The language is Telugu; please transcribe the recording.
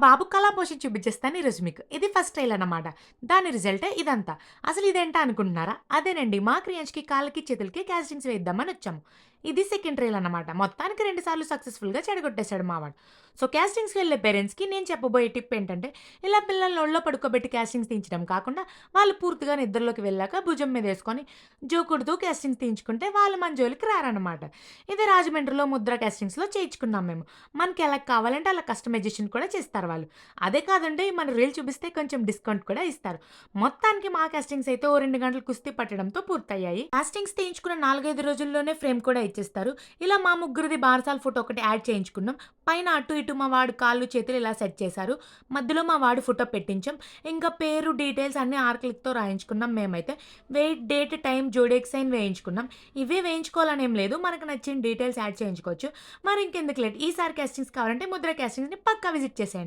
బాబు కళా పోషణ చూపించేస్తాను ఈరోజు మీకు. ఇది ఫస్ట్ ట్రైల్ అన్నమాట. దాని రిజల్టే ఇదంతా. అసలు ఇదేంటా అనుకుంటున్నారా? అదేనండి మా క్రియాంజ్కి కాళ్ళకి చేతులకి క్యాస్టింగ్స్ వేద్దామని వచ్చాము. ఇది సెకండ్ ట్రైల్ అన్నమాట. మొత్తానికి రెండు సార్లు సక్సెస్ఫుల్గా చెడగొట్టేశాడు మావాడు. సో క్యాస్టింగ్స్కి వెళ్ళే పేరెంట్స్కి నేను చెప్పబోయే టిప్ ఏంటంటే ఇలా పిల్లల్ని ఒళ్ళో పడుకోబెట్టి క్యాస్టింగ్స్ తీయించడం కాకుండా వాళ్ళు పూర్తిగా నిద్రలోకి వెళ్ళాక భుజం మీద వేసుకొని జోకుడుతూ క్యాస్టింగ్స్ తీయించుకుంటే వాళ్ళు మన జోలికి రారనమాట ఇది రాజమండ్రిలో ముద్ర క్యాస్టింగ్స్లో చేయించుకున్నాం మేము. మనకి ఎలా కావాలంటే అలా కస్టమైజేషన్ కూడా చేస్తారు వాళ్ళు. అదే కాదండి మన రీల్ చూపిస్తే కొంచెం డిస్కౌంట్ కూడా ఇస్తారు. మొత్తానికి మా కాస్టింగ్స్ అయితే ఓ రెండు గంటలు కుస్తీ పట్టడంతో పూర్తయ్యాయి. కాస్టింగ్స్ తీయించుకున్న నాలుగైదు రోజుల్లోనే ఫ్రేమ్ కూడా ఇచ్చేస్తారు. ఇలా మా ముగ్గురిది బారసాల ఫోటో ఒకటి యాడ్ చేయించుకున్నాం. పైన అటు ఇటు మా వాడు కాళ్ళు చేతులు ఇలా సెట్ చేశారు. మధ్యలో మా వాడు ఫోటో పెట్టించాం. ఇంకా పేరు డీటెయిల్స్ అన్ని ఆర్క్లిక్తో రాయించుకున్నాం మేమైతే. Weight date time zodiac sign వేయించుకున్నాం. ఇవే వేయించుకోవాలని ఏం లేదు. మనకు నచ్చిన డీటెయిల్స్ యాడ్ చేయించుకోవచ్చు. మరి ఇంకెందుకు లేదు. ఈసారి కాస్టింగ్స్ కావాలంటే ముద్ర కాస్టింగ్స్ని పక్కా విజిట్ చేసేయండి.